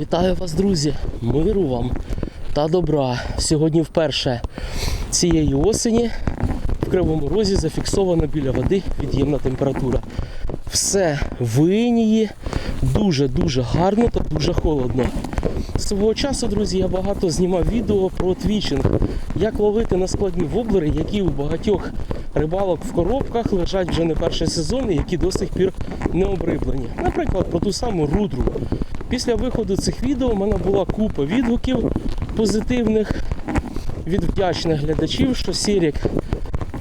Вітаю вас, друзі! Миру вам та добра. Сьогодні вперше цієї осені в Кривому Розі зафіксована біля води під'ємна температура. Все в дуже-дуже гарно та дуже холодно. Свого часу, друзі, я багато знімав відео про твічинг, як ловити на складні воблери, які у багатьох рибалок в коробках лежать вже не перший сезон і які до сих пір не обриблені. Наприклад, про ту саму рудру. Після виходу цих відео у мене була купа відгуків позитивних від вдячних глядачів, що Сірік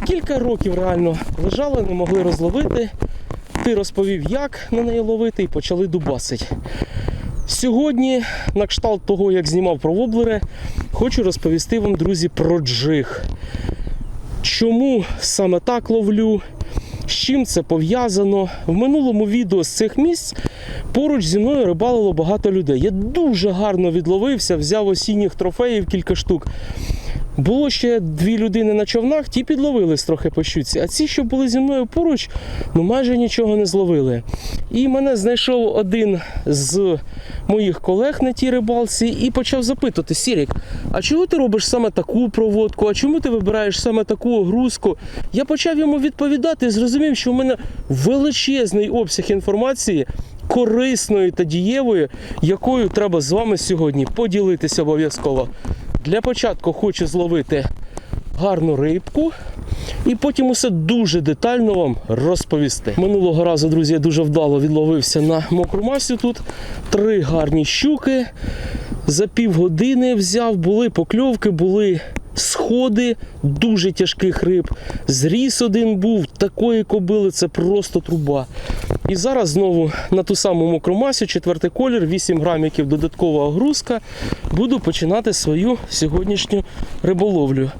кілька років реально лежали, не могли розловити. Ти розповів, як на неї ловити, і почали дубасить. Сьогодні, на кшталт того, як знімав про воблери, хочу розповісти вам, друзі, про джиг. Чому саме так ловлю? З чим це пов'язано? В минулому відео з цих місць поруч зі мною рибалило багато людей. Я дуже гарно відловився, взяв осінніх трофеїв кілька штук. Було ще дві людини на човнах, ті підловились трохи по щуці, а ці, що були зі мною поруч, ну майже нічого не зловили. І мене знайшов один з моїх колег на тій рибалці і почав запитувати: Сірік, а чого ти робиш саме таку проводку? А чому ти вибираєш саме таку огрузку? Я почав йому відповідати і зрозумів, що в мене величезний обсяг інформації. Корисної та дієвої, якою треба з вами сьогодні поділитися обов'язково. Для початку хочу зловити гарну рибку і потім усе дуже детально вам розповісти. Минулого разу, друзі, я дуже вдало відловився на мокру масю тут. Три гарні щуки. За півгодини взяв, були покльовки, були сходи дуже тяжких риб. Зріс один був, такої кобили, це просто труба. І зараз знову на ту саму мокру масю, четвертий колір, 8 грамів додаткова огрузка. Буду починати свою сьогоднішню риболовлю.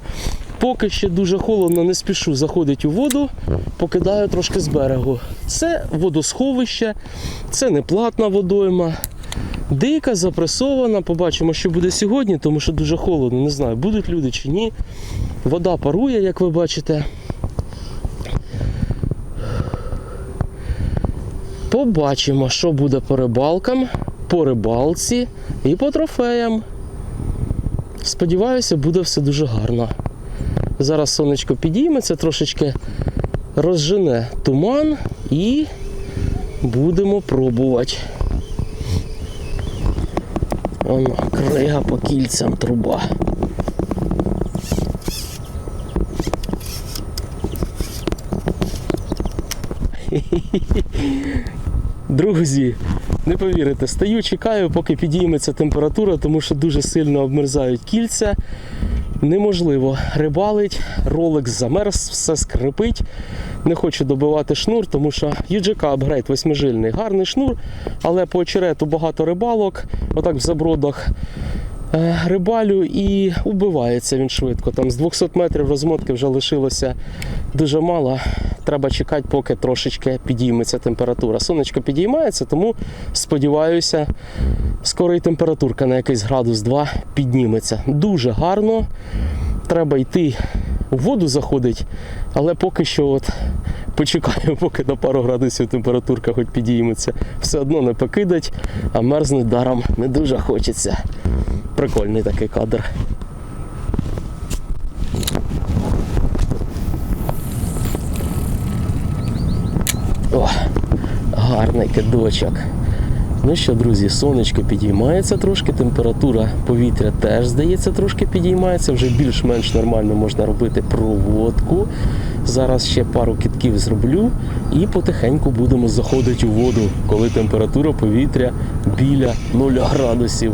Поки ще дуже холодно, не спішу заходити у воду, покидаю трошки з берегу. Це водосховище, це не платна водойма. Дика, запресована, побачимо, що буде сьогодні, тому що дуже холодно, не знаю, будуть люди чи ні. Вода парує, як ви бачите. Побачимо, що буде по рибалкам, по рибалці і по трофеям. Сподіваюся, буде все дуже гарно. Зараз сонечко підійметься, трошечки розжене туман і будемо пробувати. Воно, крига по кільцям труба. Друзі, не повірите, стою, чекаю, поки підійметься температура, тому що дуже сильно обмерзають кільця. Неможливо. Рибалить, ролик замерз, все скрипить. Не хочу добивати шнур, тому що UGK апгрейд восьмижильний, гарний шнур, але по очерету багато рибалок, отак в забродах рибалю і убивається він швидко. Там з 200 метрів розмотки вже лишилося дуже мало. Треба чекати, поки трошечки підійметься температура. Сонечко підіймається, тому сподіваюся, скоро і температурка на якийсь градус 2 підніметься. Дуже гарно. Треба йти у воду заходить, але поки що от почекаю, поки на пару градусів температурка хоч підійметься. Все одно не покидать, а мерзнуть даром не дуже хочеться. Прикольний такий кадр. О, гарний кидочок. Ну що, друзі, сонечко підіймається трошки, температура повітря теж, здається, трошки підіймається, вже більш-менш нормально можна робити проводку. Зараз ще пару китків зроблю і потихеньку будемо заходити у воду, коли температура повітря біля 0 градусів.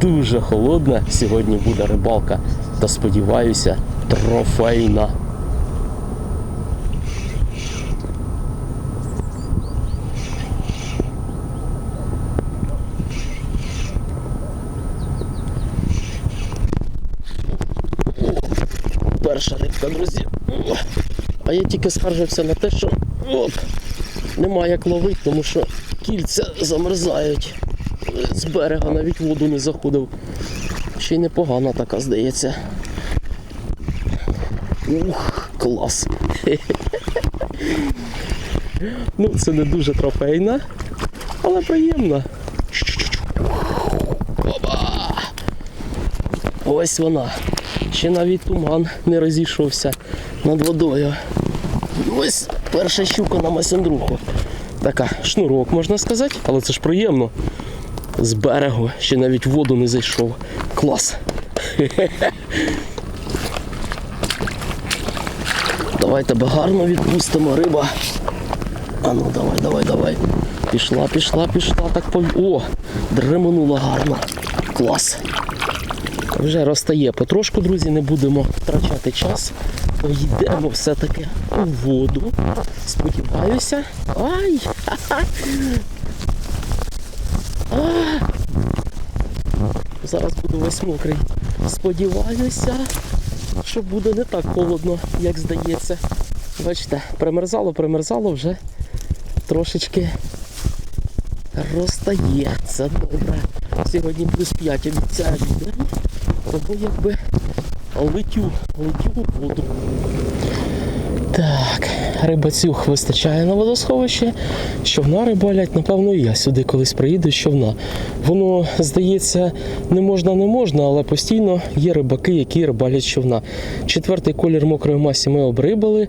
Дуже холодна сьогодні буде рибалка. Та сподіваюся, трофейна. Перша рибка, друзі. А я тільки скаржився на те, що оп, немає як ловити, тому що кільця замерзають. З берега навіть воду не заходив. Ще й непогана така, здається. Ух, клас. Ну, це не дуже трофейна, але приємна. Ось вона. Ще навіть туман не розійшовся над водою. Ось перша щука на масяндруху. Така шнурок, можна сказати, але це ж приємно. З берегу ще навіть воду не зайшов. Клас. Давай тебе гарно відпустимо, риба. А ну давай, давай, давай. Пішла, пішла, пішла, так пов... О, дреманула гарно. Клас. Вже розтає потрошку, друзі, не будемо втрачати час. Йдемо все-таки у воду. Сподіваюся. Ай! А! Зараз буду весь мокрий. Сподіваюся, що буде не так холодно, як здається. Бачите, примерзало, примерзало, вже трошечки розтає. Це добре. Сьогодні плюс 5 обіцяє вітер. Тому якби летю, летю воду. Так, рибацюх вистачає на водосховище. Човна рибалять, напевно, і я сюди колись приїду з човна. Воно, здається, не можна, не можна, але постійно є рибаки, які рибалять човна. Четвертий колір мокрої масі ми обрибали.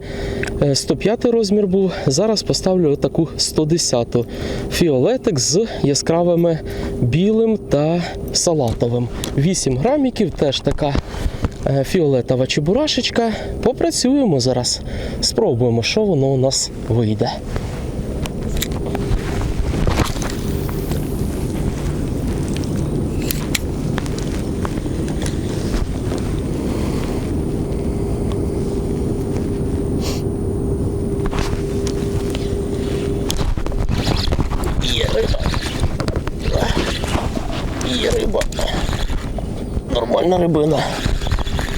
Е, 105 розмір був. Зараз поставлю таку 110-ту фіолетик з яскравими білим та салатовим. 8 граміків, теж така е, фіолетова чебурашечка. Попрацюємо зараз. Спробуємо, що воно у нас вийде. Є рибина.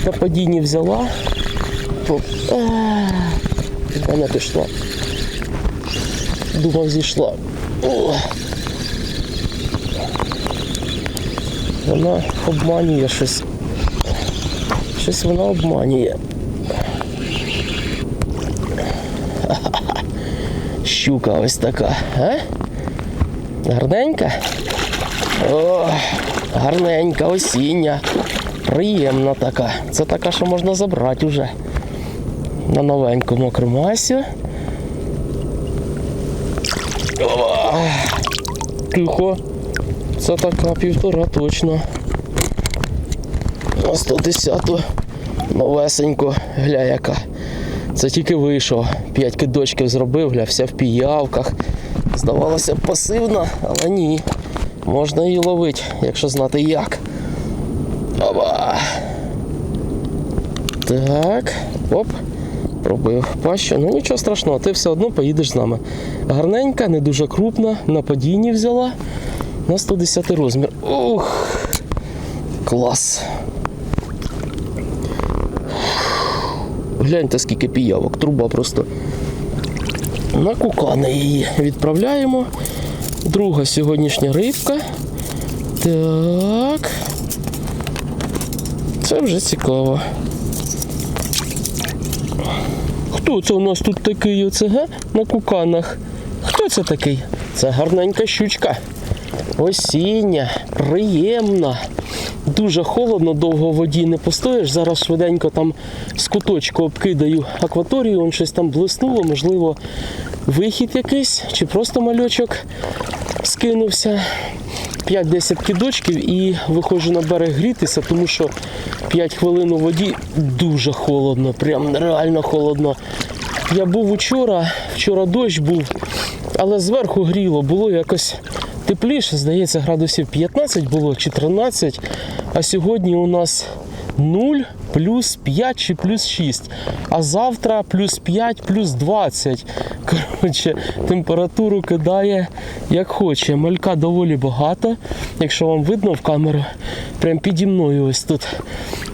На падінні взяла. Вона пішла. Думав, зійшла. Вона обманює щось. Щось вона обманює. Щука ось така, а? Гарненька? О, гарненька, осіння. Приємна така. Це така, що можна забрати вже. На новеньку мокру масю. О, Тихо. Це така півтора точно. На 110 новесенько, гля яка. Це тільки вийшов. П'ять кидочків зробив, гля, вся в піявках. Здавалося пасивна, але ні. Можна її ловити, якщо знати як. Оба. Так. Оп. Пробив пащу. Ну нічого страшного, ти все одно поїдеш з нами. Гарненька, не дуже крупна, на падінні взяла. На 110 розмір. Ух. Клас. Гляньте, скільки піявок, труба просто. На кукани її відправляємо. Друга сьогоднішня рибка. Так. Це вже цікаво. Хто це у нас тут такий оце. На куканах? Хто це такий? Це гарненька щучка. Осіння, приємна. Дуже холодно, довго в воді не постоїш. Зараз швиденько там з куточку обкидаю акваторію, он щось там блиснуло, можливо, вихід якийсь, чи просто мальочок скинувся. 5-10 кидочків і виходжу на берег грітися, тому що 5 хвилин у воді дуже холодно, прям реально холодно. Я був учора, вчора дощ був, але зверху гріло, було якось тепліше, здається, градусів 15 було чи 13, а сьогодні у нас 0, плюс 5 чи плюс 6. А завтра плюс 5, плюс 20. Коротше, температуру кидає як хоче. Малька доволі багато. Якщо вам видно в камеру, прям піді мною ось тут.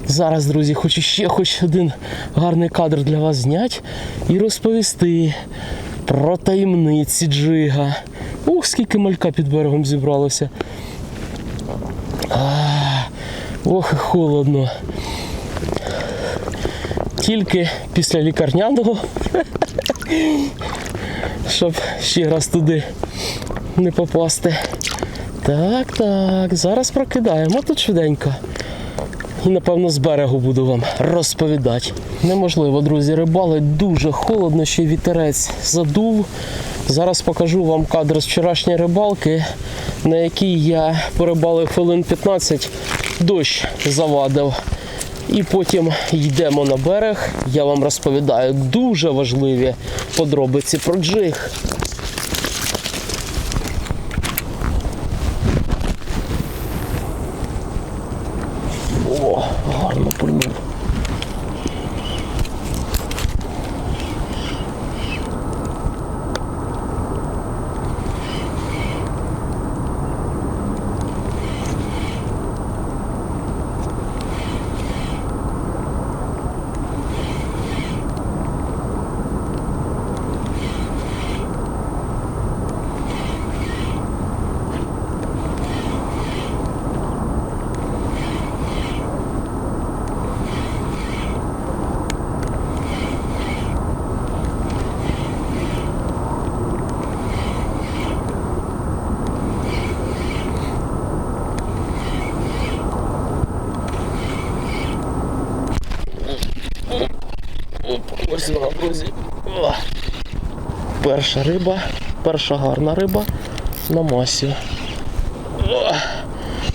Зараз, друзі, хочу ще хоч один гарний кадр для вас зняти і розповісти про таємниці Джига. Ух, скільки малька під берегом зібралося. А, ох, холодно. Тільки після лікарняного, щоб ще раз туди не попасти. Так, так, зараз прокидаємо тут швиденько. і напевно з берегу буду вам розповідати. Неможливо, друзі, рибали дуже холодно, ще вітерець задув. Зараз покажу вам кадр з вчорашньої рибалки, на якій я порибалив хвилин 15, дощ завадив. І потім йдемо на берег. Я вам розповідаю дуже важливі подробиці про джиг. О, гарно пульнув. Оп, ось вона, друзі. Перша риба, перша гарна риба на масі.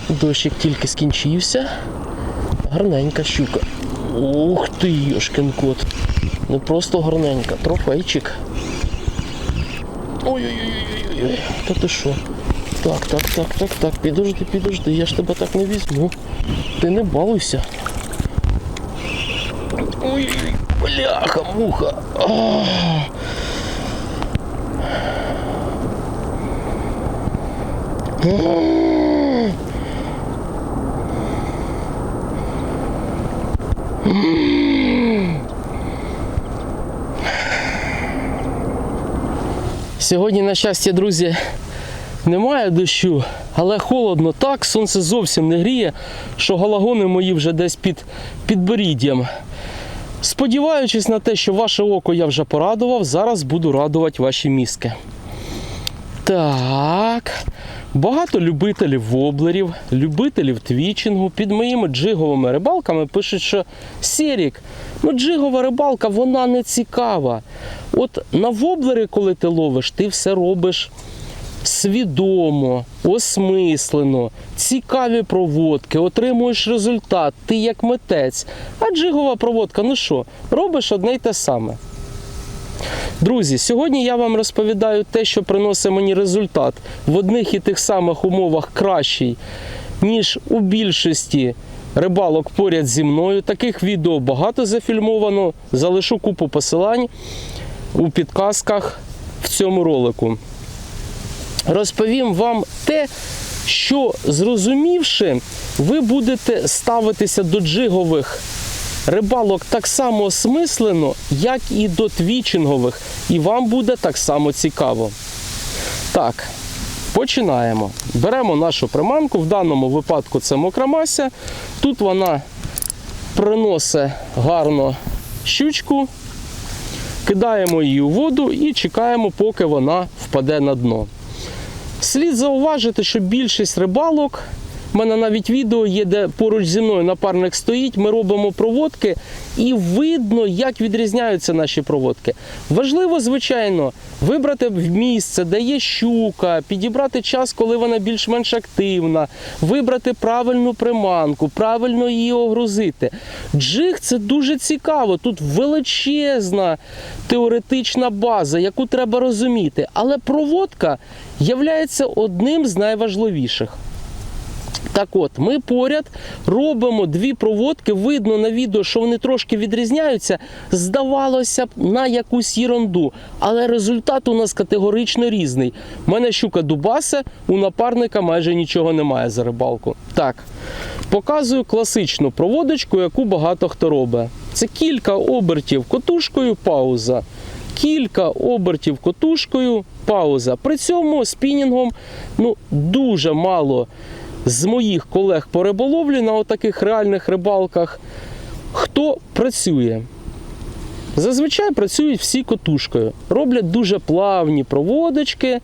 Дощик тільки скінчився. Гарненька щука. Ух ти, йошкин кот. Не просто гарненька, трофейчик. Ой-ой-ой-ой-ой. Та ти що? Так, так, так, так, так. Підожди, підожди, я ж тебе так не візьму. Ти не балуйся. Ой, бляха, муха. Сьогодні, на щастя, друзі, немає дощу, але холодно так, сонце зовсім не гріє, що галагони мої вже десь під підборіддям. Сподіваючись на те, що ваше око я вже порадував, зараз буду радувати ваші мізки. Так. Багато любителів воблерів, любителів твічингу під моїми джиговими рибалками пишуть, що Сірік, ну джигова рибалка, вона не цікава. От на воблери, коли ти ловиш, ти все робиш свідомо, осмислено, цікаві проводки, отримуєш результат, ти як митець. А джигова проводка, ну що, робиш одне й те саме. Друзі, сьогодні я вам розповідаю те, що приносить мені результат в одних і тих самих умовах кращий, ніж у більшості рибалок поряд зі мною. Таких відео багато зафільмовано. Залишу купу посилань у підказках в цьому ролику. Розповім вам те, що зрозумівши, ви будете ставитися до джигових рибалок так само осмислено, як і до твічингових, і вам буде так само цікаво. Так, починаємо. Беремо нашу приманку, в даному випадку це мокромася. Тут вона приносить гарно щучку, кидаємо її у воду і чекаємо, поки вона впаде на дно. Слід зауважити, що більшість рибалок, в мене навіть відео є, де поруч зі мною напарник стоїть, ми робимо проводки і видно, як відрізняються наші проводки. Важливо, звичайно, вибрати місце, де є щука, підібрати час, коли вона більш-менш активна, вибрати правильну приманку, правильно її огрузити. Джиг це дуже цікаво. Тут величезна теоретична база, яку треба розуміти. Але проводка є одним з найважливіших. Так от, ми поряд робимо дві проводки. Видно на відео, що вони трошки відрізняються. Здавалося б, на якусь єрунду. Але результат у нас категорично різний. У мене щука дубаса, у напарника майже нічого немає за рибалку. Так, показую класичну проводочку, яку багато хто робить. Це кілька обертів котушкою, пауза. Кілька обертів котушкою, пауза. При цьому спінінгом ну, дуже мало з моїх колег по риболовлі на отаких реальних рибалках, хто працює. Зазвичай працюють всі котушкою. Роблять дуже плавні проводочки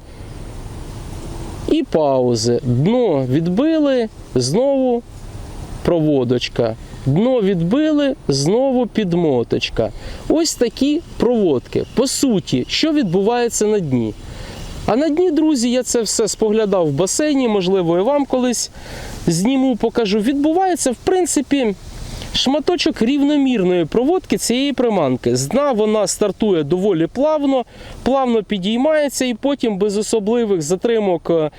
і паузи. Дно відбили, знову проводочка. Дно відбили, знову підмоточка. Ось такі проводки. По суті, що відбувається на дні? А на дні, друзі, я це все споглядав в басейні, можливо, і вам колись зніму, покажу. Відбувається, в принципі, шматочок рівномірної проводки цієї приманки. З дна вона стартує доволі плавно, плавно підіймається і потім без особливих затримок е,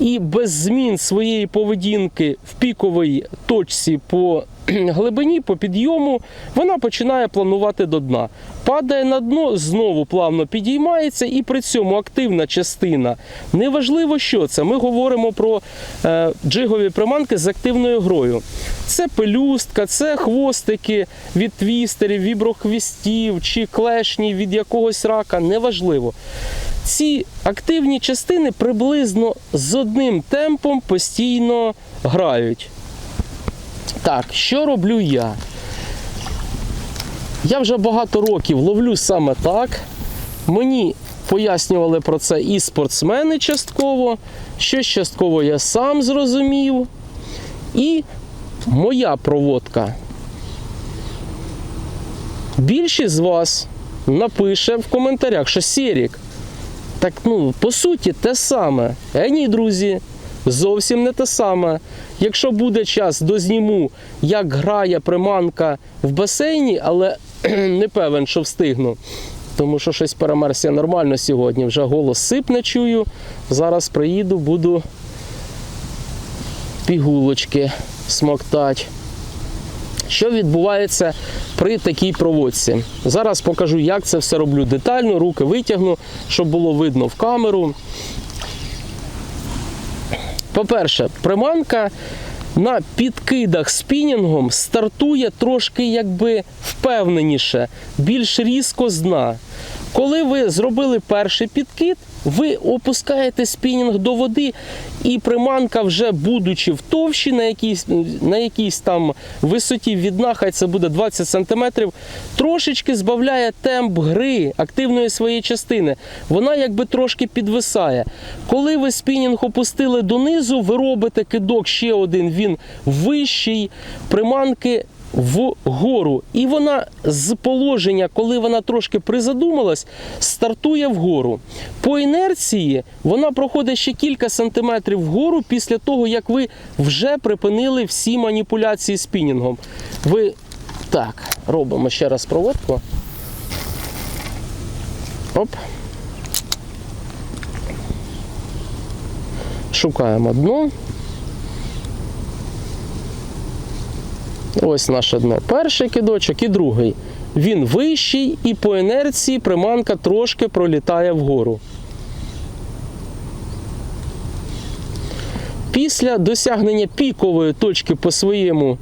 і без змін своєї поведінки в піковій точці по глибині, по підйому, вона починає планувати до дна. Падає на дно, знову плавно підіймається, і при цьому активна частина. Неважливо, що це. Ми говоримо про е, джигові приманки з активною грою. Це пелюстка, це хвостики від твістерів, віброхвістів чи клешні від якогось рака. Неважливо. Ці активні частини приблизно з одним темпом постійно грають. Так, що роблю я? Я вже багато років ловлю саме так. Мені пояснювали про це і спортсмени частково, щось частково я сам зрозумів. І моя проводка. Більшість з вас напише в коментарях, що Сірік, так ну, по суті, те саме. Е, ні, друзі, зовсім не те саме. Якщо буде час, дозніму, як грає приманка в басейні, але не певен, що встигну. Тому що щось перемерся нормально сьогодні. Вже голос сипне чую. Зараз приїду, буду пігулочки смоктати. Що відбувається при такій проводці? Зараз покажу, як це все роблю детально, руки витягну, щоб було видно в камеру. По-перше, приманка на підкидах спінінгом стартує трошки якби впевненіше, більш різко з дна. Коли ви зробили перший підкид, ви опускаєте спінінг до води, і приманка, вже будучи в товщі на якійсь, на якійсь там висоті від дна, хай це буде 20 см, трошечки збавляє темп гри активної своєї частини. Вона якби трошки підвисає. Коли ви спінінг опустили донизу, ви робите кидок ще один, він вищий, приманки вгору. І вона з положення, коли вона трошки призадумалась, стартує вгору. По інерції вона проходить ще кілька сантиметрів вгору після того, як ви вже припинили всі маніпуляції спінінгом. Ви так, робимо ще раз проводку. Оп. Шукаємо дно. Ось наше дно. Перший кидочок і другий. Він вищий і по інерції приманка трошки пролітає вгору. Після досягнення пікової точки по своєму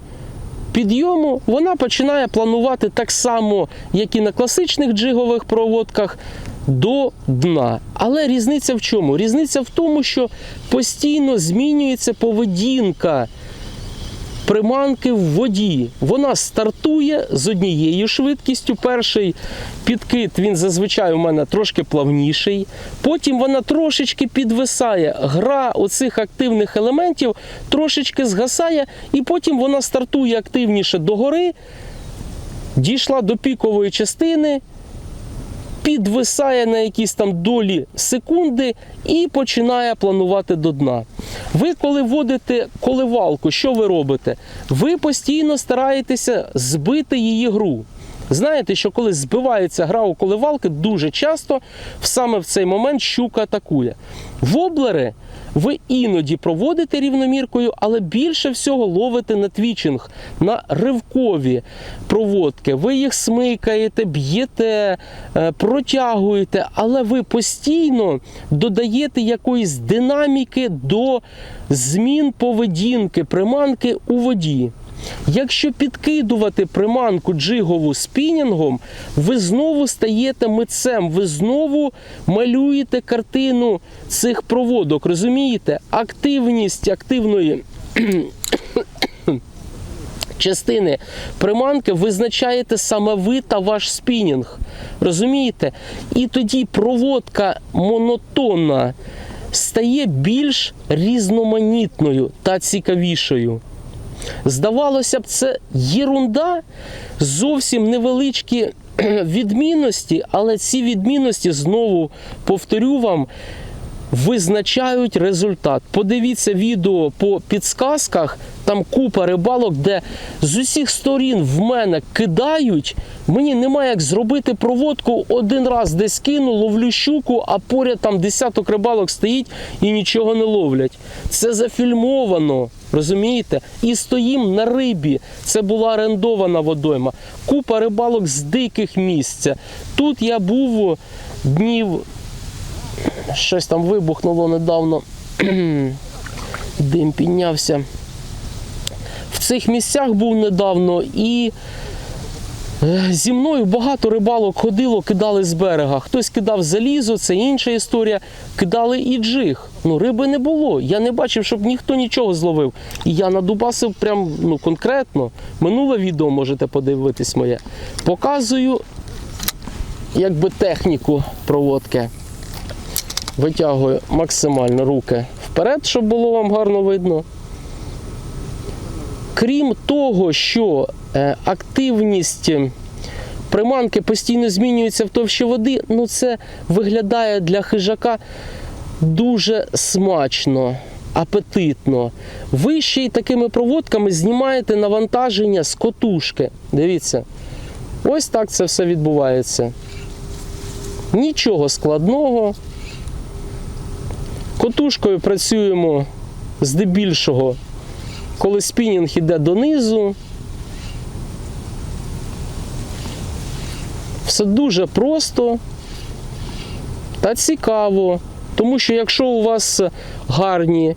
підйому вона починає планувати так само, як і на класичних джигових проводках, до дна. Але різниця в чому? Різниця в тому, що постійно змінюється поведінка приманки в воді. Вона стартує з однією швидкістю. Перший підкид він зазвичай у мене трошки плавніший. Потім вона трошечки підвисає. Гра оцих активних елементів трошечки згасає, і потім вона стартує активніше догори, дійшла до пікової частини. Підвисає на якісь там долі секунди і починає планувати до дна. Ви, коли водите коливалку, що ви робите? Ви постійно стараєтеся збити її гру. Знаєте, що коли збивається гра у коливалки, дуже часто саме в цей момент щука атакує. Воблери ви іноді проводите рівноміркою, але більше всього ловите на твічинг, на ривкові проводки. Ви їх смикаєте, б'єте, е, протягуєте, але ви постійно додаєте якоїсь динаміки до змін поведінки, приманки у воді. Якщо підкидувати приманку джигову спінінгом, ви знову стаєте митцем, ви знову малюєте картину цих проводок. Розумієте? Активність активної частини приманки визначаєте саме ви та ваш спінінг. Розумієте? І тоді проводка монотонна стає більш різноманітною та цікавішою. Здавалося б, це єрунда, зовсім невеличкі відмінності, але ці відмінності знову повторю вам. Визначають результат. Подивіться відео по підсказках, там купа рибалок, де з усіх сторін в мене кидають. Мені немає як зробити проводку один раз десь кину, ловлю щуку, а поряд там десяток рибалок стоїть і нічого не ловлять. Це зафільмовано, розумієте? І стоїм на рибі. Це була орендована водойма. Купа рибалок з диких місця. Тут я був днів щось там вибухнуло недавно. Дим піднявся. Цих місцях був недавно і е, зі мною багато рибалок ходило, кидали з берега. Хтось кидав залізо, це інша історія. Кидали і джиг. Ну, риби не було. Я не бачив, щоб ніхто нічого зловив. І я надубасив прям ну, конкретно. Минуле відео можете подивитись моє. Показую якби техніку проводки. Витягую максимально руки вперед, щоб було вам гарно видно. Крім того, що е, активність приманки постійно змінюється в товщі води, ну це виглядає для хижака дуже смачно, апетитно. Ви ще й такими проводками знімаєте навантаження з котушки. Дивіться, ось так це все відбувається. Нічого складного. Котушкою працюємо здебільшого, коли спінінг іде донизу. Все дуже просто та цікаво. Тому що якщо у вас гарні,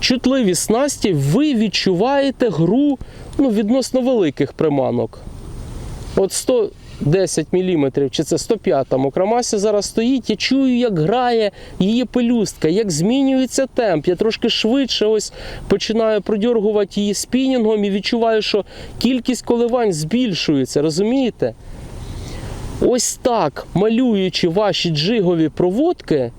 чутливі снасті, ви відчуваєте гру ну, відносно великих приманок. От 110 мм, чи це 105 мокромасі зараз стоїть, я чую, як грає її пелюстка, як змінюється темп. Я трошки швидше ось починаю продьоргувати її спінінгом і відчуваю, що кількість коливань збільшується, розумієте? Ось так, малюючи ваші джигові проводки,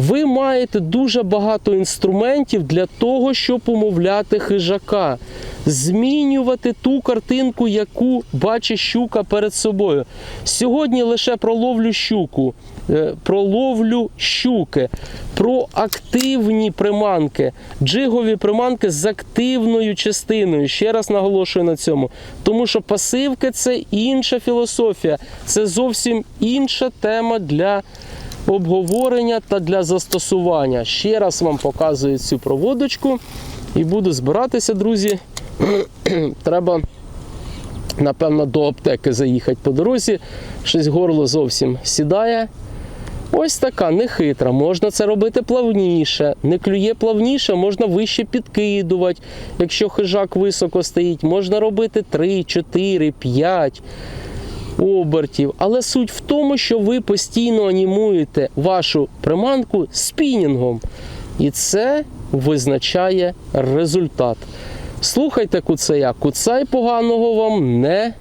ви маєте дуже багато інструментів для того, щоб умовляти хижака, змінювати ту картинку, яку бачить щука перед собою. Сьогодні лише про ловлю щуку, е, про ловлю щуки, про активні приманки, джигові приманки з активною частиною. Ще раз наголошую на цьому. Тому що пасивки це інша філософія, це зовсім інша тема для обговорення та для застосування. Ще раз вам показую цю проводочку і буду збиратися, друзі. Треба, напевно, до аптеки заїхати по дорозі. Щось горло зовсім сідає. Ось така нехитра. Можна це робити плавніше. Не клює плавніше, можна вище підкидувати. Якщо хижак високо стоїть, можна робити 3, 4, 5 обертів. Але суть в тому, що ви постійно анімуєте вашу приманку спінінгом. І це визначає результат. Слухайте куцая, куцай поганого вам не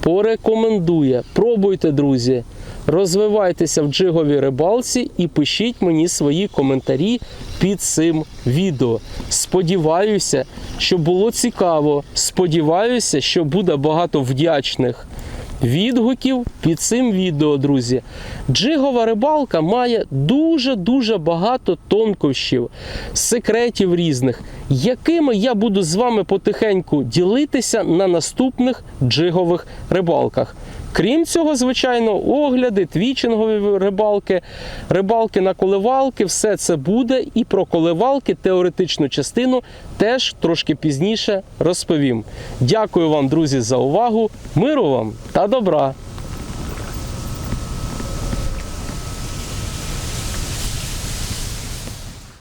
порекомендує. Пробуйте, друзі. Розвивайтеся в джиговій рибалці і пишіть мені свої коментарі під цим відео. Сподіваюся, що було цікаво. Сподіваюся, що буде багато вдячних відгуків під цим відео, друзі. Джигова рибалка має дуже-дуже багато тонкощів, секретів різних, якими я буду з вами потихеньку ділитися на наступних джигових рибалках. Крім цього, звичайно, огляди, твічингові рибалки, рибалки на коливалки, все це буде. І про коливалки, теоретичну частину теж трошки пізніше розповім. Дякую вам, друзі, за увагу. Миру вам та добра!